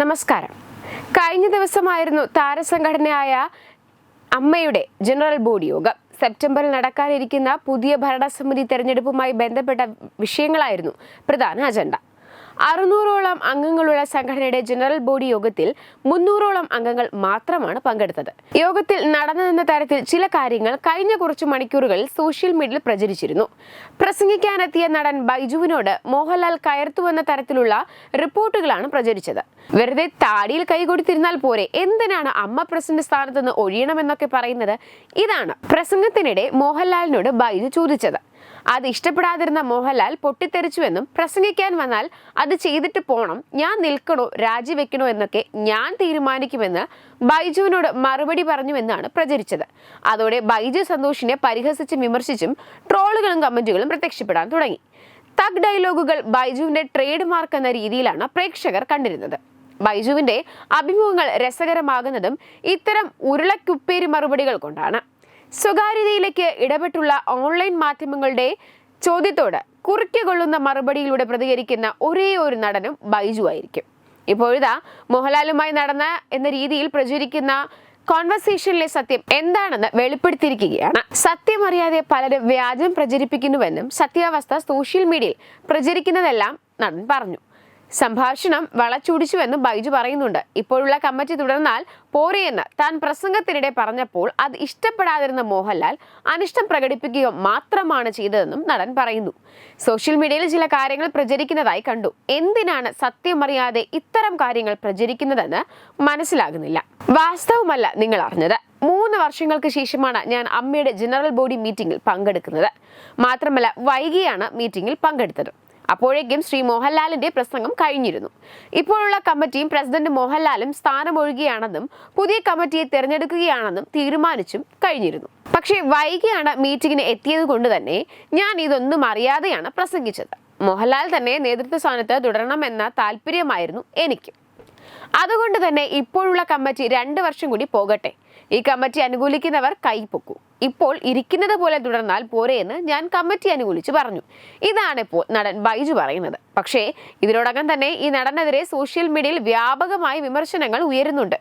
നമസ്കാരം. കഴിഞ്ഞ ദിവസമായിരുന്നു താരസംഘടനയായ അമ്മയുടെ ജനറൽ ബോഡി യോഗം. സെപ്റ്റംബറിൽ നടക്കാനിരിക്കുന്ന പുതിയ ഭരണസമിതി തെരഞ്ഞെടുപ്പുമായി ബന്ധപ്പെട്ട വിഷയങ്ങളായിരുന്നു പ്രധാന അജണ്ട. അറുന്നൂറോളം അംഗങ്ങളുള്ള സംഘടനയുടെ ജനറൽ ബോഡി യോഗത്തിൽ മുന്നൂറോളം അംഗങ്ങൾ മാത്രമാണ് പങ്കെടുത്തത്. യോഗത്തിൽ നടന്നതെന്ന തരത്തിൽ ചില കാര്യങ്ങൾ കഴിഞ്ഞ കുറച്ചു മണിക്കൂറുകളിൽ സോഷ്യൽ മീഡിയയിൽ പ്രചരിച്ചിരുന്നു. പ്രസംഗിക്കാനെത്തിയ നടൻ ബൈജുവിനോട് മോഹൻലാൽ കയർത്തുവെന്ന തരത്തിലുള്ള റിപ്പോർട്ടുകളാണ് പ്രചരിച്ചത്. വെറുതെ താടിയിൽ കൈകൊടുത്തിരുന്നാൽ പോരെ എന്തിനാണ് അമ്മ പ്രസിഡന്റ് സ്ഥാനത്ത് നിന്ന് ഒഴിയണമെന്നൊക്കെ പറയുന്നത്? ഇതാണ് പ്രസംഗത്തിനിടെ മോഹൻലാലിനോട് ബൈജു ചോദിച്ചത്. അത് ഇഷ്ടപ്പെടാതിരുന്ന മോഹൻലാൽ പൊട്ടിത്തെറിച്ചുവെന്നും പ്രസംഗിക്കാൻ വന്നാൽ അത് ചെയ്തിട്ട് പോണം ഞാൻ നിൽക്കണോ രാജിവെക്കണോ എന്നൊക്കെ ഞാൻ തീരുമാനിക്കുമെന്ന് ബൈജുവിനോട് മറുപടി പറഞ്ഞുവെന്നാണ് പ്രചരിച്ചത്. അതോടെ ബൈജു സന്തോഷിനെ പരിഹസിച്ചും വിമർശിച്ചും ട്രോളുകളും കമന്റുകളും പ്രത്യക്ഷപ്പെടാൻ തുടങ്ങി. തഗ് ഡയലോഗുകൾ ബൈജുവിന്റെ ട്രേഡ് മാർക്ക് എന്ന രീതിയിലാണ് പ്രേക്ഷകർ കണ്ടിരുന്നത്. ബൈജുവിന്റെ അഭിമുഖങ്ങൾ രസകരമാകുന്നതും ഇത്തരം ഉരുളക്കുപ്പേരി മറുപടികൾ കൊണ്ടാണ്. സ്വകാര്യതയിലേക്ക് ഇടപെട്ടുള്ള ഓൺലൈൻ മാധ്യമങ്ങളുടെ ചോദ്യത്തോട് കുറിക്കൊള്ളുന്ന മറുപടിയിലൂടെ പ്രതികരിക്കുന്ന ഒരേ ഒരു നടനും ബൈജു ആയിരിക്കും. ഇപ്പോഴിതാ മോഹൻലാലുമായി നടന്ന എന്ന രീതിയിൽ പ്രചരിക്കുന്ന കോൺവെർസേഷനിലെ സത്യം എന്താണെന്ന് വെളിപ്പെടുത്തിയിരിക്കുകയാണ്. സത്യം അറിയാതെ പലരും വ്യാജം പ്രചരിപ്പിക്കുന്നുവെന്നും സത്യാവസ്ഥ സോഷ്യൽ മീഡിയയിൽ പ്രചരിക്കുന്നതെല്ലാം നടൻ പറഞ്ഞു. സംഭാഷണം വളച്ചൊടിച്ചുവെന്നും ബൈജു പറയുന്നുണ്ട്. ഇപ്പോഴുള്ള കമ്മിറ്റി തുടർന്നാൽ പോരെയെന്ന് താൻ പ്രസംഗത്തിനിടെ പറഞ്ഞപ്പോൾ അത് ഇഷ്ടപ്പെടാതിരുന്ന മോഹൻലാൽ അനിഷ്ടം പ്രകടിപ്പിക്കുക മാത്രമാണ് ചെയ്തതെന്നും നടൻ പറയുന്നു. സോഷ്യൽ മീഡിയയിൽ ചില കാര്യങ്ങൾ പ്രചരിക്കുന്നതായി കണ്ടു. എന്തിനാണ് സത്യമറിയാതെ ഇത്തരം കാര്യങ്ങൾ പ്രചരിക്കുന്നതെന്ന് മനസ്സിലാകുന്നില്ല. വാസ്തവമല്ല നിങ്ങൾ അറിഞ്ഞത്. മൂന്ന് വർഷങ്ങൾക്ക് ശേഷമാണ് ഞാൻ അമ്മയുടെ ജനറൽ ബോഡി മീറ്റിംഗിൽ പങ്കെടുക്കുന്നത്. മാത്രമല്ല വൈകിയാണ് മീറ്റിംഗിൽ പങ്കെടുത്തത്. അപ്പോഴേക്കും ശ്രീ മോഹൻലാലിന്റെ പ്രസംഗം കഴിഞ്ഞിരുന്നു. ഇപ്പോഴുള്ള കമ്മിറ്റിയും പ്രസിഡന്റ് മോഹൻലാലും സ്ഥാനമൊഴുകുകയാണെന്നും പുതിയ കമ്മിറ്റിയെ തിരഞ്ഞെടുക്കുകയാണെന്നും തീരുമാനിച്ചും കഴിഞ്ഞിരുന്നു. പക്ഷേ വൈകിയാണ് മീറ്റിംഗിന് എത്തിയത് കൊണ്ട് തന്നെ ഞാൻ ഇതൊന്നും അറിയാതെയാണ് പ്രസംഗിച്ചത്. മോഹൻലാൽ തന്നെ നേതൃത്വ സ്ഥാനത്ത് തുടരണമെന്ന താല്പര്യമായിരുന്നു എനിക്ക്. അതുകൊണ്ട് തന്നെ ഇപ്പോഴുള്ള കമ്മിറ്റി രണ്ട് വർഷം കൂടി പോകട്ടെ. ഈ കമ്മിറ്റി അനുകൂലിക്കുന്നവർ കൈപ്പൊക്കൂ ഇപ്പോൾ ഇരിക്കുന്നത് പോലെ തുടർന്നാൽ പോരെയെന്ന് ഞാൻ കമ്മിറ്റി അനുകൂലിച്ച് പറഞ്ഞു. ഇതാണ് ഇപ്പോൾ നടൻ ബൈജു പറയുന്നത്. പക്ഷേ ഇതിനോടകം തന്നെ ഈ നടനെതിരെ സോഷ്യൽ മീഡിയയിൽ വ്യാപകമായി വിമർശനങ്ങൾ ഉയരുന്നുണ്ട്.